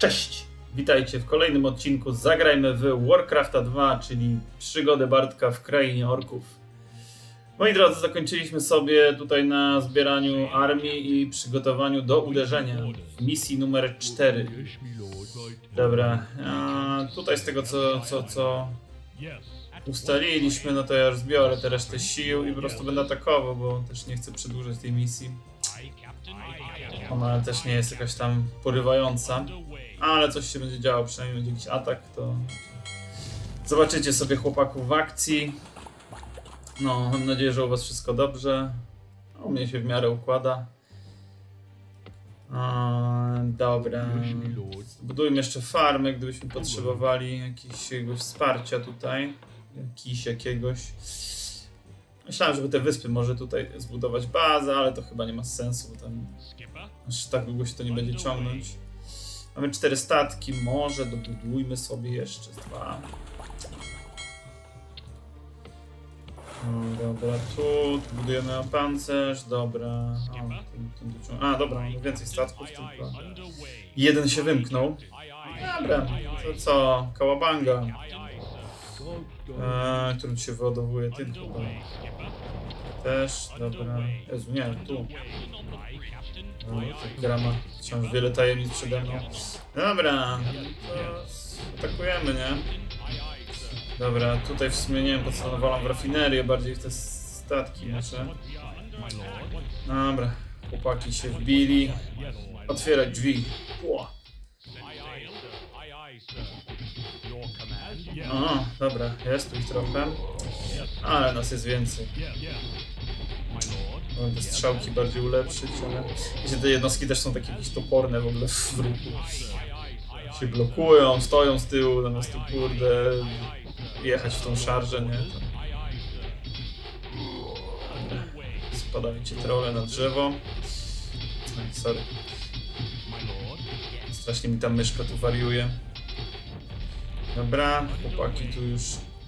Cześć! Witajcie w kolejnym odcinku Zagrajmy w Warcrafta 2, czyli przygodę Bartka w krainie orków. Moi drodzy, zakończyliśmy sobie tutaj na zbieraniu armii i przygotowaniu do uderzenia w misji numer 4. Dobra, a tutaj z tego co, co, co ustaliliśmy, no to ja już zbiorę te resztę sił i po prostu będę atakował, bo też nie chcę przedłużać tej misji. Ona też nie jest jakaś tam porywająca, ale coś się będzie działo, przynajmniej będzie jakiś atak, to zobaczycie sobie chłopaków w akcji. No, mam nadzieję, że u was wszystko dobrze. No, U mnie się w miarę układa. A, dobra. Budujmy jeszcze farmy, gdybyśmy potrzebowali jakiegoś wsparcia tutaj. Jakiś jakiegoś. Myślałem, żeby te wyspy może tutaj zbudować bazę, ale to chyba nie ma sensu, bo tam aż tak długo się to nie będzie ciągnąć. Mamy cztery statki, może dobudujmy sobie jeszcze dwa. No, dobra, tu, budujemy pancerz, dobra. A, dobra, mamy więcej statków, tylko jeden się wymknął. Dobra, to co, kałabanga. Eee, który się wyładowuje, tym chyba. Też, dobra. Jezu, nie, tu. No, ta gra ma wciąż wiele tajemnic przede mną. Dobra, to atakujemy, nie? Dobra, tutaj w sumie nie wiem po co nawalam w rafinerię, bardziej w te statki nasze. Dobra, chłopaki się wbili. Otwierać drzwi. Ło. O, dobra, jest tu ich trochę. Ale nas jest więcej. Mogę te strzałki bardziej ulepszyć, ale wiecie, te jednostki też są takie jakieś toporne w ogóle w ruchu. Się blokują, stoją z tyłu, zamiast tu kurde jechać w tą szarżę, nie? To... Spadajcie trole na drzewo. Ej, sorry. Strasznie mi ta myszka tu wariuje. Dobra, chłopaki tu już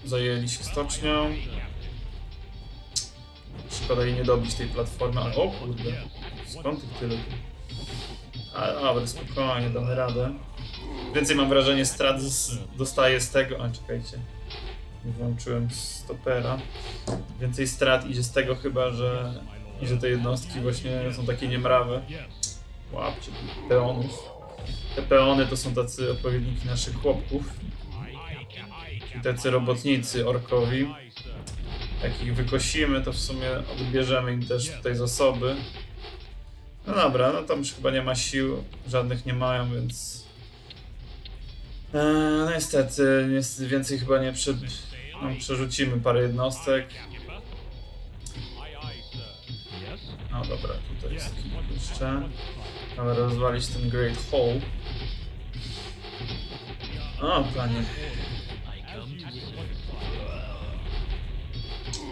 zajęli się stocznią. Szkoda jej nie dobić tej platformy, ale o kurde, skąd tych tyle? Ale dobra, spokojnie, damy radę. Więcej mam wrażenie strat dostaję z tego, a czekajcie, nie włączyłem stopera. Więcej strat idzie z tego chyba, że, i że te jednostki właśnie są takie niemrawe. Łapcie peonów. Te peony to są tacy odpowiedniki naszych chłopków. I tacy robotnicy orkowi. Jak ich wykosimy, to w sumie odbierzemy im też tutaj zasoby. No dobra, no tam już chyba nie ma sił, żadnych nie mają, więc... Eee, no niestety, niestety więcej chyba nie przed... No, przerzucimy parę jednostek. No dobra, tutaj jest jeszcze. Dobra, rozwalić ten Great Hall. O, panie.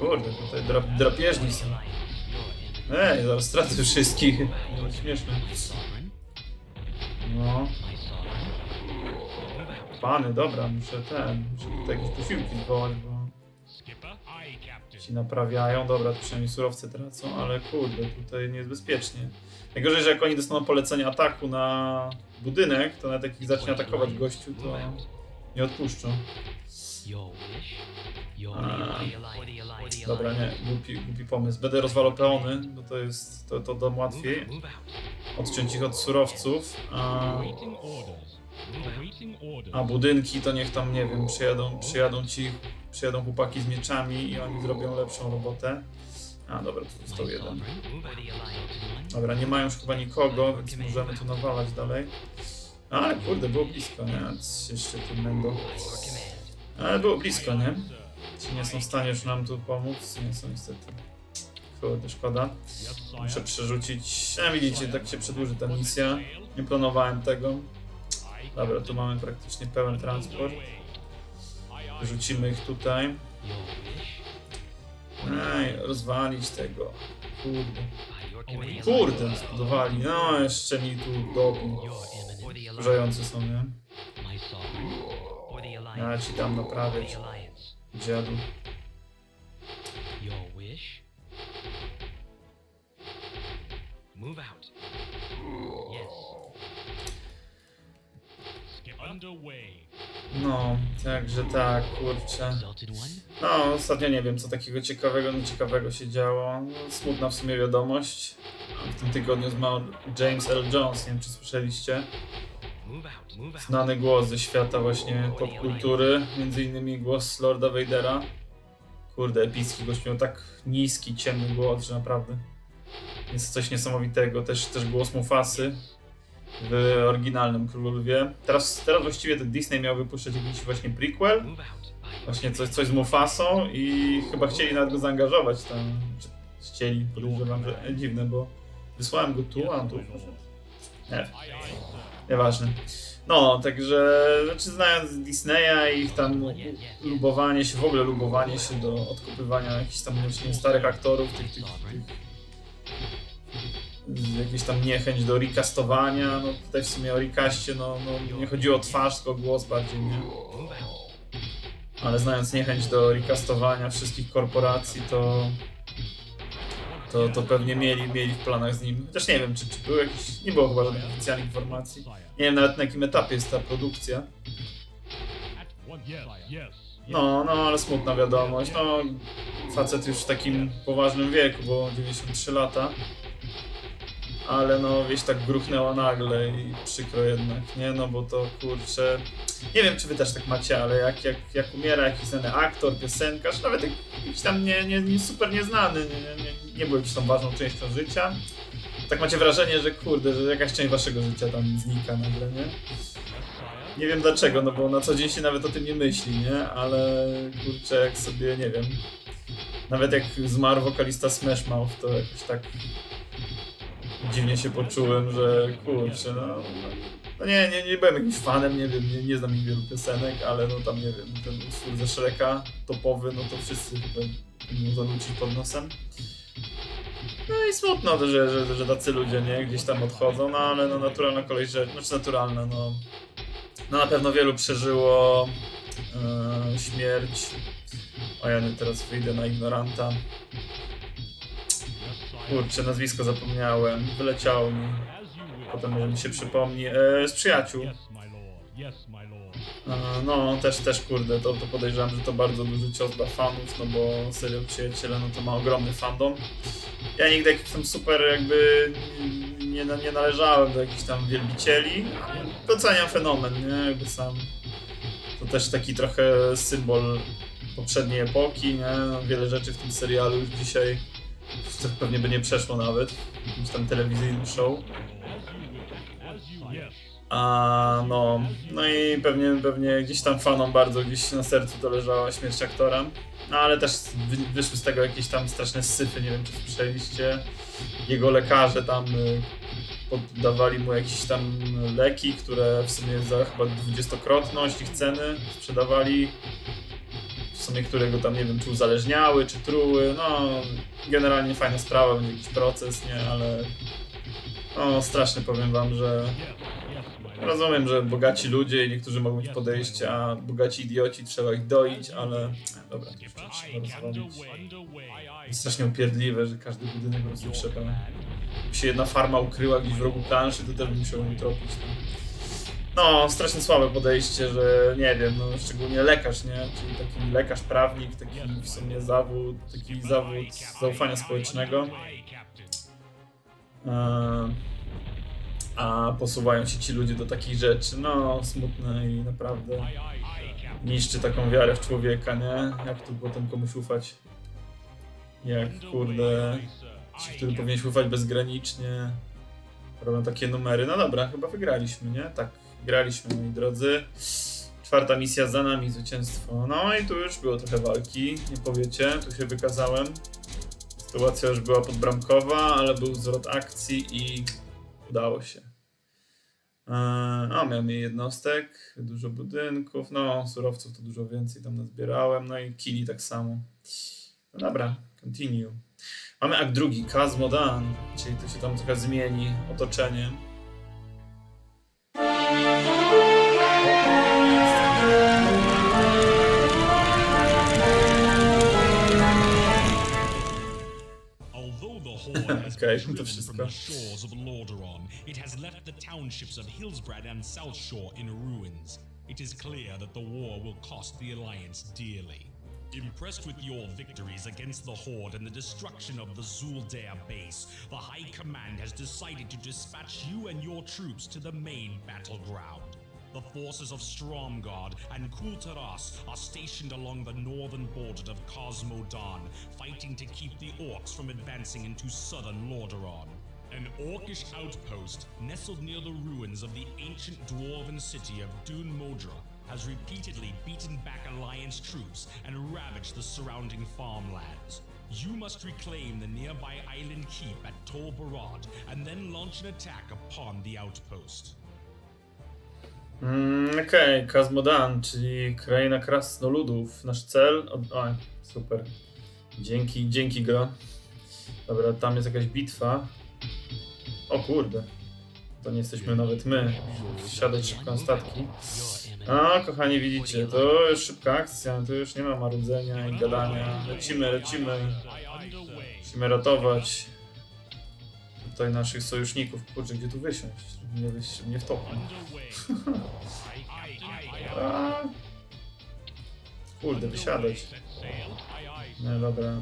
Kurde, tutaj dra drapieżni są. Ej, zaraz stracę wszystkich. No, śmieszne. No. Pany, dobra, muszę ten, muszę tutaj jakieś posiłki zwołać, bo ci naprawiają. Dobra, tu przynajmniej surowce tracą, ale kurde, tutaj nie jest bezpiecznie. Najgorzej, że jak oni dostaną polecenie ataku na budynek, to nawet jak ich zacznie atakować gościu, to nie odpuszczą. Dobra, nie, głupi, głupi pomysł. Będę rozwalał peony, bo to jest, to, to dam łatwiej. Odciąć ich od surowców, a, a budynki to niech tam, nie wiem, przyjadą, przyjadą ci, przyjadą chłopaki z mieczami i oni zrobią lepszą robotę. A, dobra, tu został jeden. Dobra, nie mają już chyba nikogo, więc możemy tu nawalać dalej. Ale kurde, było blisko, nie? Jeszcze tu będą. Ale było blisko, nie? Ci nie są w stanie już nam tu pomóc. Nie są niestety. Kurde, szkoda. Muszę przerzucić. A widzicie, tak się przedłuży ta misja. Nie planowałem tego. Dobra, tu mamy praktycznie pełen transport. Rzucimy ich tutaj. Ej, rozwalić tego. Kurde. Kurde, zbudowali. No, jeszcze mi tu dobił. Wkurzający są, nie? Ja ci dam naprawiać, dziadu. Move out. Yes. underway. No, także tak, kurczę. No, ostatnio nie wiem, co takiego ciekawego, nieciekawego się działo. No, smutna w sumie wiadomość. W tym tygodniu zmarł James L. Jones, nie wiem, czy słyszeliście. Znany głos ze świata właśnie popkultury, między innymi głos Lorda Vadera. Kurde, epicki gość miał tak niski, ciemny głos, że naprawdę jest coś niesamowitego. Też, też głos Mufasy w oryginalnym Królu Lwie. Teraz, teraz właściwie to Disney miał wypuszczać jakiś właśnie prequel, właśnie coś, coś z Mufasą i chyba chcieli nawet go zaangażować tam. Chcieli, podejrzewam, że e, dziwne, bo wysłałem go tu, a tu. Nie. Nieważne. No, także, znaczy znając Disneya i ich tam lubowanie się, w ogóle lubowanie się do odkupywania jakichś tam właśnie starych aktorów, tych, tych, tych jakieś tam niechęć do recastowania, no tutaj w sumie o recaście, no, no nie chodziło o twarz, tylko o głos bardziej, nie? Ale znając niechęć do recastowania wszystkich korporacji, to to, to pewnie mieli, mieli w planach z nim. Chociaż nie wiem, czy, czy były jakieś. Nie było chyba żadnych oficjalnych informacji. Nie wiem nawet na jakim etapie jest ta produkcja. No, no, ale smutna wiadomość. No, facet już w takim poważnym wieku, bo 93 lata. Ale no, wieś tak gruchnęła nagle i przykro jednak, nie? No bo to kurczę. Nie wiem, czy wy też tak macie, ale jak, jak, jak umiera jakiś znany aktor, piosenkarz, nawet jak- jakiś tam nie, nie, nie super nieznany, nie, nie, nie był jakąś tam ważną częścią życia, tak macie wrażenie, że kurde, że jakaś część waszego życia tam znika nagle, nie? Nie wiem dlaczego, no bo na co dzień się nawet o tym nie myśli, nie? Ale kurczę, jak sobie, nie wiem. Nawet jak zmarł wokalista Smash Mouth, to jakoś tak dziwnie się poczułem, że kurczę, no. No nie, nie, nie byłem jakimś fanem, nie wiem, nie, nie znam ich wielu piosenek, ale no tam nie wiem, ten utwór ze Shreka topowy, no to wszyscy chyba mu zanucić pod nosem. No i smutno, że, że, że tacy ludzie, nie, gdzieś tam odchodzą, no ale no naturalna kolej rzeczy, znaczy naturalna, no no na pewno wielu przeżyło e, śmierć. O ja teraz wyjdę na ignoranta. Kurczę, nazwisko zapomniałem. Wyleciało mi. Potem może mi się przypomni. E, z przyjaciół. E, no, też, też kurde, to, to podejrzewam, że to bardzo duży cios dla fanów, no bo serial Przyjaciele, no to ma ogromny fandom. Ja nigdy jakiś tam super jakby nie, nie należałem do jakichś tam wielbicieli, ale doceniam fenomen, nie, jakby sam. To też taki trochę symbol poprzedniej epoki, nie, no, wiele rzeczy w tym serialu już dzisiaj to pewnie by nie przeszło nawet jakimś tam telewizyjnym show. A no, no i pewnie, pewnie gdzieś tam fanom bardzo gdzieś na sercu to leżała śmierć aktora. No ale też wy, wyszły z tego jakieś tam straszne syfy, nie wiem czy słyszeliście. Jego lekarze tam y, poddawali mu jakieś tam leki, które w sumie za chyba dwudziestokrotność ich ceny sprzedawali. W sumie którego tam nie wiem czy uzależniały, czy truły. No generalnie fajna sprawa, będzie jakiś proces, nie, ale no strasznie powiem wam, że. Rozumiem, że bogaci ludzie i niektórzy mogą mieć podejście, a bogaci idioci trzeba ich doić, ale dobra, to trzeba rozwalić. Jest strasznie upierdliwe, że każdy budynek po prostu trzeba. Jakby się jedna farma ukryła gdzieś w rogu planszy, to też bym musiał ją tropić. No. No, strasznie słabe podejście, że nie wiem, no szczególnie lekarz, nie? Czyli taki lekarz, prawnik, taki w sumie zawód, taki zawód zaufania społecznego. Eee, a posuwają się ci ludzie do takich rzeczy, no smutne i naprawdę niszczy taką wiarę w człowieka, nie? Jak tu potem komuś ufać? Jak kurde, ci, którym powinieneś ufać bezgranicznie, robią takie numery. No dobra, chyba wygraliśmy, nie? Tak, graliśmy, moi drodzy. Czwarta misja za nami, zwycięstwo. No i tu już było trochę walki, nie powiecie, tu się wykazałem. Sytuacja już była podbramkowa, ale był zwrot akcji i udało się. Eee, No, miałem jednostek, dużo budynków, no, surowców to dużo więcej tam nazbierałem, no i kili tak samo. No dobra, continue. Mamy akt drugi, Kazmodan, czyli to się tam trochę zmieni otoczenie. Although the horde has Okej. okej, to Driven wszystko. from the shores of Lordaeron, it has left the townships of Hillsbrad and South Shore in ruins. It is clear that the war will cost the Alliance dearly. Impressed with your victories against the Horde and the destruction of the Zuldare base, the High Command has decided to dispatch you and your troops to the main battleground. The forces of Stromgard and Kultaras are stationed along the northern border of Cosmodan, fighting to keep the orcs from advancing into southern Lordaeron. An orcish outpost nestled near the ruins of the ancient dwarven city of Dun Modra has repeatedly beaten back Alliance troops and ravaged the surrounding farmlands. You must reclaim the nearby island keep at Tol Barad and then launch an attack upon the outpost. Mm, Okej, Kazmodan, czyli kraina krasnoludów. Nasz cel. O, o, super. Dzięki, dzięki go. Dobra, tam jest jakaś bitwa. O kurde. To nie jesteśmy nawet my. Wsiadać szybko na statki. A, kochani, widzicie, to już szybka akcja, to już nie ma marudzenia i gadania. Lecimy, lecimy. Musimy ratować tutaj naszych sojuszników. Kurczę, gdzie tu wysiąść? Żeby Nie, wyjść, żeby nie wtopnąć. A. Kurde, wysiadać. No dobra.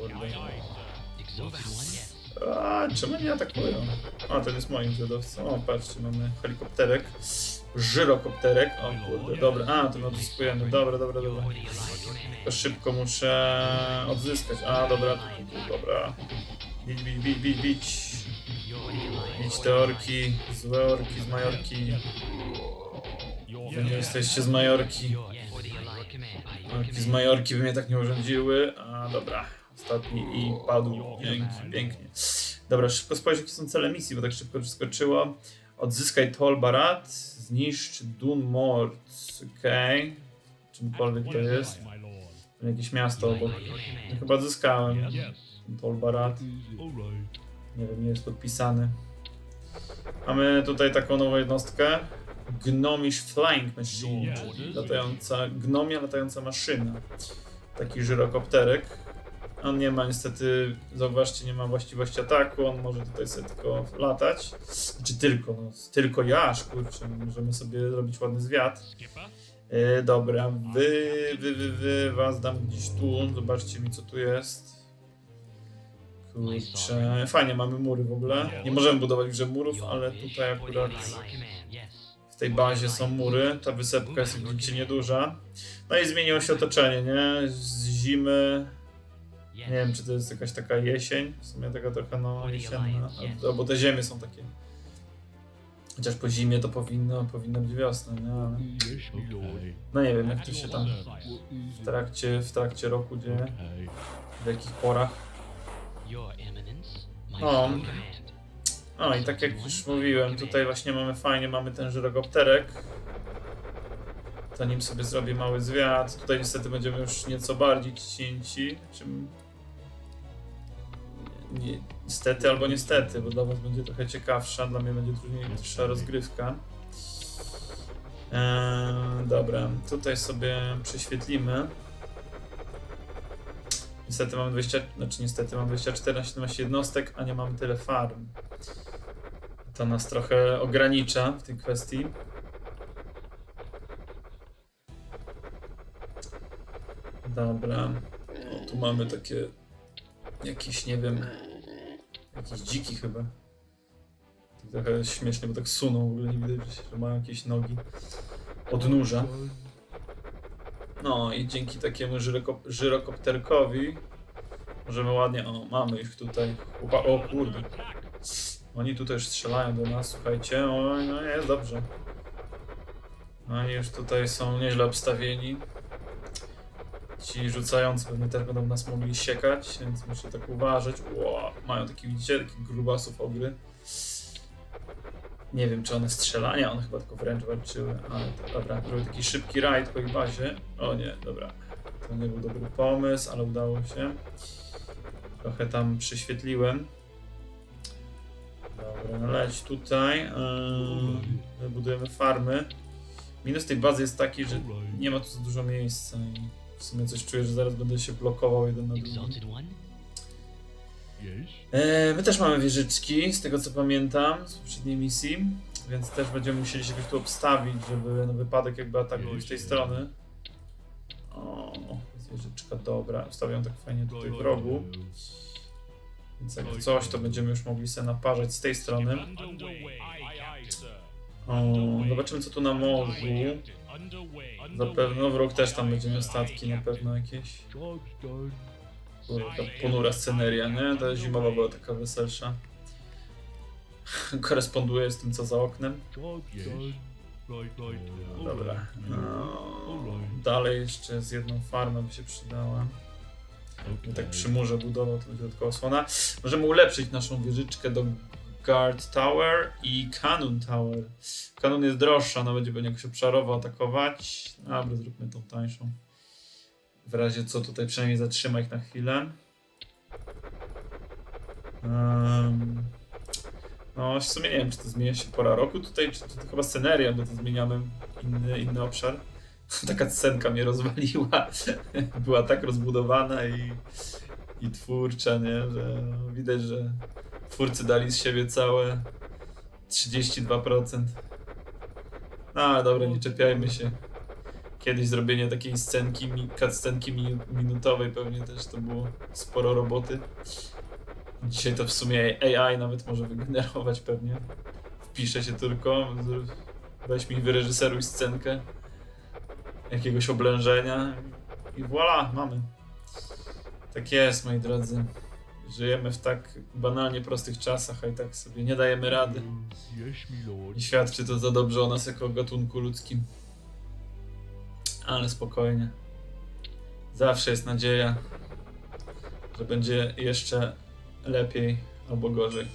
Kurde. A, czemu nie atakują? A, ten jest moim zwiadowcą. O, patrzcie, mamy helikopterek. Żyrokopterek. O kurde, dobra. A, my odzyskujemy. Dobra, dobra, dobra. To szybko muszę odzyskać. A, dobra, dobra. Bić, bić, bić, bić, bić. Bić te orki, złe orki z Majorki. Wy nie jesteście z Majorki. Orki z Majorki by mnie tak nie urządziły. A, dobra. Ostatni i padł. Dzięki, pięknie. Dobra, szybko spojrzeć, jakie są cele misji, bo tak szybko przeskoczyło. Odzyskaj Tol Barat, zniszcz Dunmort. Okej. Czymkolwiek to jest. Jakieś miasto obok. Ja chyba odzyskałem. Tol Barat. Nie wiem, nie jest podpisany. Mamy tutaj taką nową jednostkę. Gnomish Flying Machine, czyli latająca, gnomia latająca maszyna. Taki żyrokopterek. On nie ma niestety, zauważcie, nie ma właściwości ataku, on może tutaj sobie tylko latać. Czy tylko, no, tylko jaż, kurczę, możemy sobie zrobić ładny zwiat. Yy, dobra, wy, wy, wy, wy, was dam gdzieś tu, zobaczcie mi co tu jest. Kurczę, fajnie, mamy mury w ogóle. Nie możemy budować już murów, ale tutaj akurat w tej bazie są mury. Ta wysepka jest widzicie nieduża. No i zmieniło się otoczenie, nie? Z zimy, nie wiem czy to jest jakaś taka jesień, w sumie taka trochę no jesienna, albo- te ziemie są takie. Chociaż po zimie to powinno, powinno być wiosna, nie? Ale... No nie wiem jak to się tam w trakcie, w trakcie roku dzieje, w jakich porach. O. No i tak jak już mówiłem, tutaj właśnie mamy fajnie, mamy ten żyrokopterek. To nim sobie zrobię mały zwiat. Tutaj niestety będziemy już nieco bardziej cięci, czym... Nie, niestety albo niestety, bo dla was będzie trochę ciekawsza, dla mnie będzie trudniejsza rozgrywka. Eee, dobra, tutaj sobie prześwietlimy. Niestety mamy 20, znaczy niestety mam 24 na 17 jednostek, a nie mamy tyle farm. To nas trochę ogranicza w tej kwestii. Dobra. O, tu mamy takie jakieś, nie wiem, jakiś dziki chyba. Trochę śmiesznie, bo tak suną, w ogóle nie widać, że- mają jakieś nogi odnóża. No i dzięki takiemu żyroko, żyrokopterkowi możemy ładnie, o mamy ich tutaj, Chłopa, o kurde. Oni tutaj już strzelają do nas, słuchajcie, oj, no jest dobrze. Oni już tutaj są nieźle obstawieni. Ci rzucający pewnie też będą nas mogli siekać, więc muszę tak uważać. Ło, mają takie, widzicie, takich grubasów ogry. Nie wiem, czy one strzelają, one chyba tylko wręcz walczyły, ale to, dobra, był taki szybki rajd po ich bazie. O nie, dobra. To nie był dobry pomysł, ale udało się. Trochę tam przyświetliłem. Dobra, no leć tutaj. Yy, my budujemy farmy. Minus tej bazy jest taki, że nie ma tu za dużo miejsca i w sumie coś czuję, że zaraz będę się blokował jeden na Yes. E, my też mamy wieżyczki, z tego co pamiętam, z poprzedniej misji, więc też będziemy musieli się jakoś tu obstawić, żeby na wypadek jakby ataku z tej strony. O, jest wieżyczka, dobra, ustawiam tak fajnie tutaj w rogu, więc jak coś, to będziemy już mogli sobie naparzać z tej strony. O, zobaczymy co tu na morzu. Underway. Zapewne wróg też tam będzie miał statki na pewno jakieś. Była taka ponura sceneria, nie? Ta zimowa była taka weselsza. Koresponduje z tym co za oknem. Right. Dobra. No, dalej jeszcze z jedną farmą by się przydała. Tak przy murze budował to będzie dodatkowa osłona. Możemy ulepszyć naszą wieżyczkę do Guard Tower i Cannon Tower. Cannon jest droższa, ona będzie jakoś obszarowo atakować. Dobra, zróbmy tą tańszą. W razie co tutaj przynajmniej zatrzyma ich na chwilę. Em, no w sumie nie wiem, czy to zmienia się pora roku tutaj, czy to, to chyba sceneria, bo to zmieniamy inny, inny obszar. Taka scenka mnie rozwaliła. Była tak rozbudowana i, i twórcza, nie? Że widać, że twórcy dali z siebie całe 32%. No ale dobra, nie czepiajmy się. Kiedyś zrobienie takiej scenki, cutscenki mi- minutowej pewnie też to było sporo roboty. Dzisiaj to w sumie AI nawet może wygenerować pewnie. Wpisze się tylko, weź mi wyreżyseruj scenkę jakiegoś oblężenia i voilà, mamy. Tak jest, moi drodzy. Żyjemy w tak banalnie prostych czasach, a i tak sobie nie dajemy rady. Nie świadczy to za dobrze o nas jako gatunku ludzkim. Ale spokojnie. Zawsze jest nadzieja, że będzie jeszcze lepiej albo gorzej.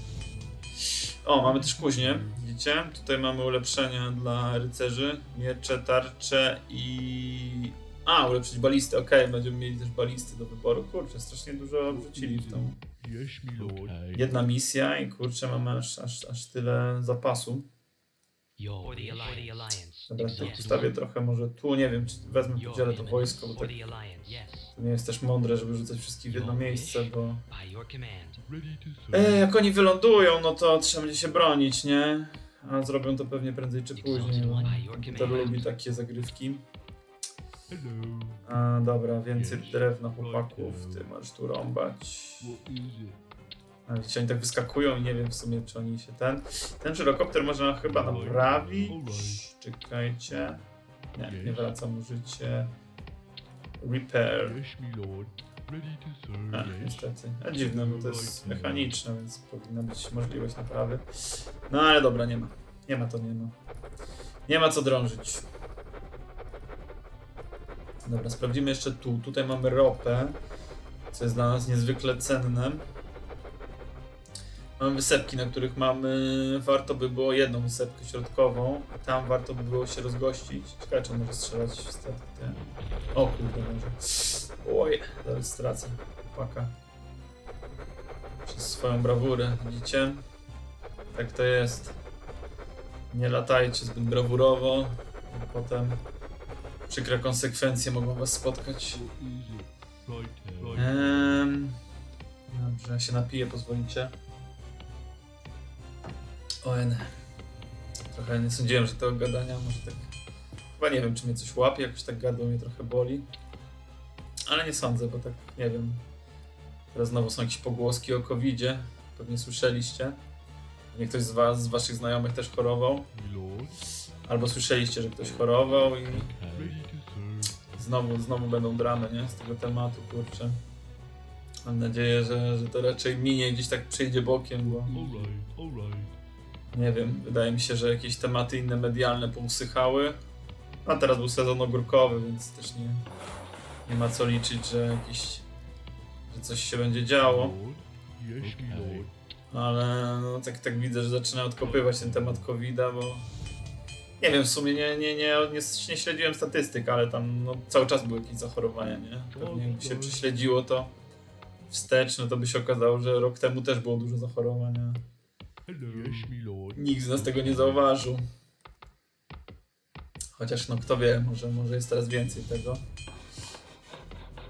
O, mamy też kuźnię, widzicie? Tutaj mamy ulepszenia dla rycerzy, miecze, tarcze i... A, ulepszyć balisty, okej, będziemy mieli też balisty do wyboru. Kurczę, strasznie dużo wrzucili w tą jedna misja i kurczę, mamy aż, aż, aż tyle zapasu. Your for the alliance. Dobra, to Yes. postawię trochę może tu, nie wiem, czy wezmę, Your podzielę to eminence. wojsko, bo For tak the alliance. Yes. to nie jest też mądre, żeby rzucać wszystkich w jedno miejsce, bo... By your command. E, jak oni wylądują, no to trzeba będzie się bronić, nie? A zrobią to pewnie prędzej czy później, bo komputer lubi takie zagrywki. Hello. A, dobra, więcej drewna chłopaków, ty możesz tu rąbać. What is it? A widzicie, oni tak wyskakują i nie wiem w sumie, czy oni się ten... Ten żyrokopter można chyba naprawić. Czekajcie. Nie, nie wraca mu życie. Repair. A, niestety. A dziwne, bo to jest mechaniczne, więc powinna być możliwość naprawy. No ale dobra, nie ma. Nie ma to, nie ma. Nie ma co drążyć. Dobra, sprawdzimy jeszcze tu. Tutaj mamy ropę, co jest dla nas niezwykle cenne. Mamy wysepki, na których mamy... Warto by było jedną wysepkę środkową. Tam warto by było się rozgościć. Ciekawe, czy on może strzelać w statki. te- O kurde, może. Oj, zaraz stracę chłopaka. Przez swoją brawurę, widzicie? Tak to jest. Nie latajcie zbyt brawurowo, potem przykre konsekwencje mogą was spotkać. Ehm, dobrze, się napiję, pozwolicie. ON. Trochę nie sądziłem, że tego gadania może tak... Chyba nie wiem, czy mnie coś łapie, jakoś tak gardło mnie trochę boli. Ale nie sądzę, bo tak, nie wiem. Teraz znowu są jakieś pogłoski o covid Pewnie słyszeliście. Pewnie ktoś z was, z waszych znajomych też chorował. Albo słyszeliście, że ktoś chorował i. Znowu, znowu będą dramy, nie? Z tego tematu, kurczę. Mam nadzieję, że, że to raczej minie, gdzieś tak przejdzie bokiem, bo nie wiem, wydaje mi się, że jakieś tematy inne medialne pousychały. A teraz był sezon ogórkowy, więc też nie, nie ma co liczyć, że jakiś, że coś się będzie działo. Ale no, tak, tak widzę, że zaczyna odkopywać ten temat COVID-a, bo nie wiem, w sumie nie, nie, nie, nie, nie śledziłem statystyk, ale tam no, cały czas były jakieś zachorowania, nie? Pewnie jakby się prześledziło to wstecz, no to by się okazało, że rok temu też było dużo zachorowań, nikt z nas tego nie zauważył. Chociaż no kto wie, może, może jest teraz więcej tego.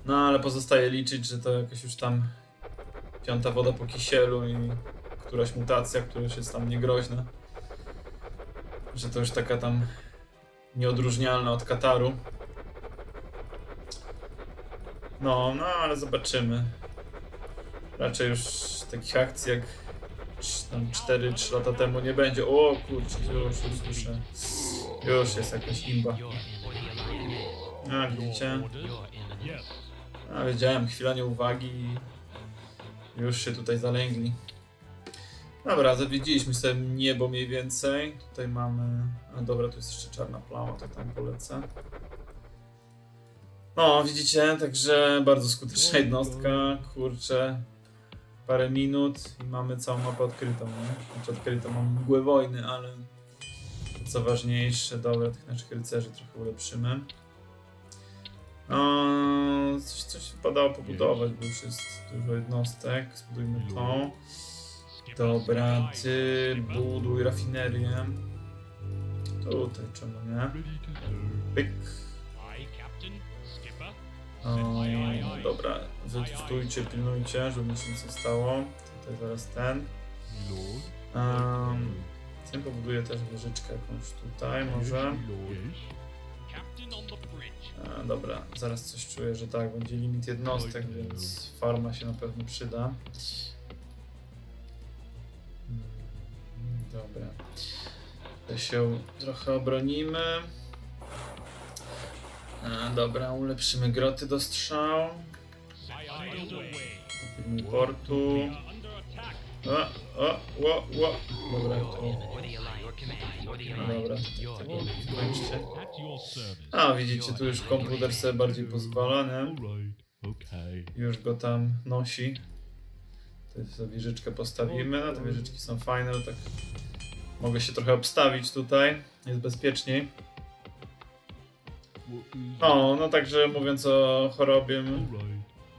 No ale pozostaje liczyć, że to jakoś już tam piąta woda po kisielu i któraś mutacja, która jest tam niegroźna. Że to już taka tam nieodróżnialna od Kataru. No, no ale zobaczymy. Raczej już takich akcji jak cz- tam 4-3 lata temu nie będzie. O kurczę, już, już słyszę. Już jest jakaś imba. A, widzicie? A, wiedziałem, chwila nieuwagi i już się tutaj zalęgli. Dobra, zawiedziliśmy sobie niebo mniej więcej. Tutaj mamy... A dobra, tu jest jeszcze czarna plama, to tam polecę. No, widzicie, także bardzo skuteczna jednostka, kurczę. Parę minut i mamy całą mapę odkrytą? Znaczy odkrytą, mam mgłę wojny, ale co ważniejsze, dobra, tych naszych rycerzy trochę ulepszymy. Coś, coś wypadało pobudować, bo już jest dużo jednostek. Zbudujmy to. Dobra, ty buduj rafinerię. Tutaj, czemu nie? Pyk. Dobra, wy tu stójcie, pilnujcie, żeby się nic nie stało. Tutaj zaraz ten. Um, pobuduję też wieżyczkę jakąś tutaj, może. Dobra, zaraz coś czuję, że tak, będzie limit jednostek, więc farma się na pewno przyda. Mm, Dobra. To się trochę obronimy. A, dobra, ulepszymy groty do strzał. Portu. We are under attack. O, o, o, o. Dobra, No dobra, kończcie. A, widzicie, tu już komputer sobie bardziej pozwala, nie? Już go tam nosi. Tutaj sobie wieżyczkę postawimy. No te wieżyczki są fajne, tak mogę się trochę obstawić tutaj. Jest bezpieczniej. What is O, no także mówiąc o chorobie,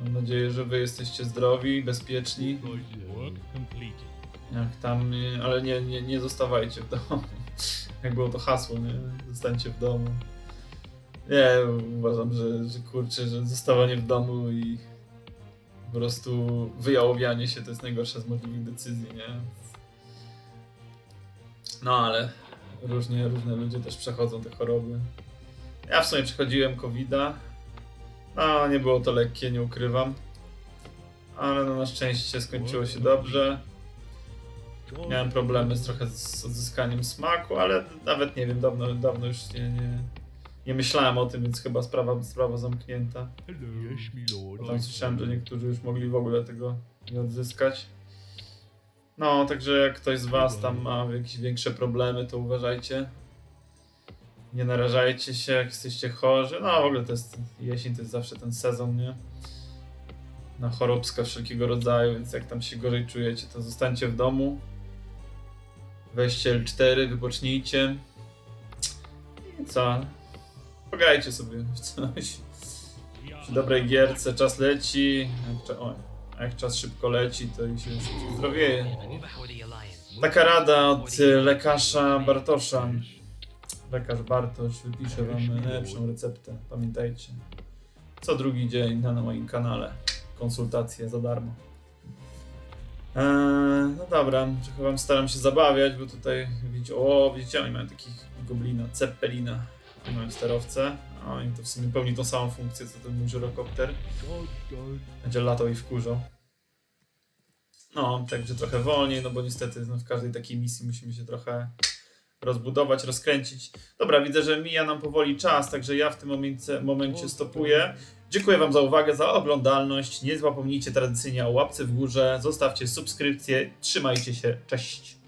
mam nadzieję, że wy jesteście zdrowi, bezpieczni. Jak tam, y, ale nie, nie, nie zostawajcie w domu. Jak było to hasło, nie? Zostańcie w domu. Nie, uważam, że, że kurczę, że zostawanie w domu i po prostu wyjałowianie się to jest najgorsza z możliwych decyzji, nie? No ale różnie, różne ludzie też przechodzą te choroby. Ja w sumie przechodziłem COVID-a. No, nie było to lekkie, nie ukrywam. Ale no na szczęście skończyło się dobrze. Miałem problemy z trochę z odzyskaniem smaku, ale nawet nie wiem, dawno, dawno już nie, nie, nie myślałem o tym, więc chyba sprawa, sprawa zamknięta. Tam słyszałem, że niektórzy już mogli w ogóle tego nie odzyskać. No, także jak ktoś z was tam ma jakieś większe problemy, to uważajcie. Nie narażajcie się, jak jesteście chorzy. No, w ogóle to jest jesień, to jest zawsze ten sezon, nie? Na choróbska wszelkiego rodzaju, więc jak tam się gorzej czujecie, to zostańcie w domu. Weźcie L4, wypocznijcie. I co? Pograjcie sobie w coś. Przy dobrej gierce czas leci, o, a jak czas szybko leci, to i się szybciej zdrowieje. Taka rada od y, lekarza Bartosza. Lekarz Bartosz wypisze wam najlepszą receptę, pamiętajcie. Co drugi dzień na moim kanale. Konsultacje za darmo. Eee, no dobra, trochę wam staram się zabawiać, bo tutaj widzicie, o widzicie, oni mają takich goblina, Zeppelina. Mają sterowce, a oni to w sumie pełni tą samą funkcję, co ten mój. Będzie latał i wkurzał. No, także trochę wolniej, no bo niestety no, w każdej takiej misji musimy się trochę rozbudować, rozkręcić. Dobra, widzę, że mija nam powoli czas, także ja w tym momencie, momencie stopuję. Dziękuję Wam za uwagę, za oglądalność. Nie zapomnijcie tradycyjnie o łapce w górze, zostawcie subskrypcję, trzymajcie się, cześć!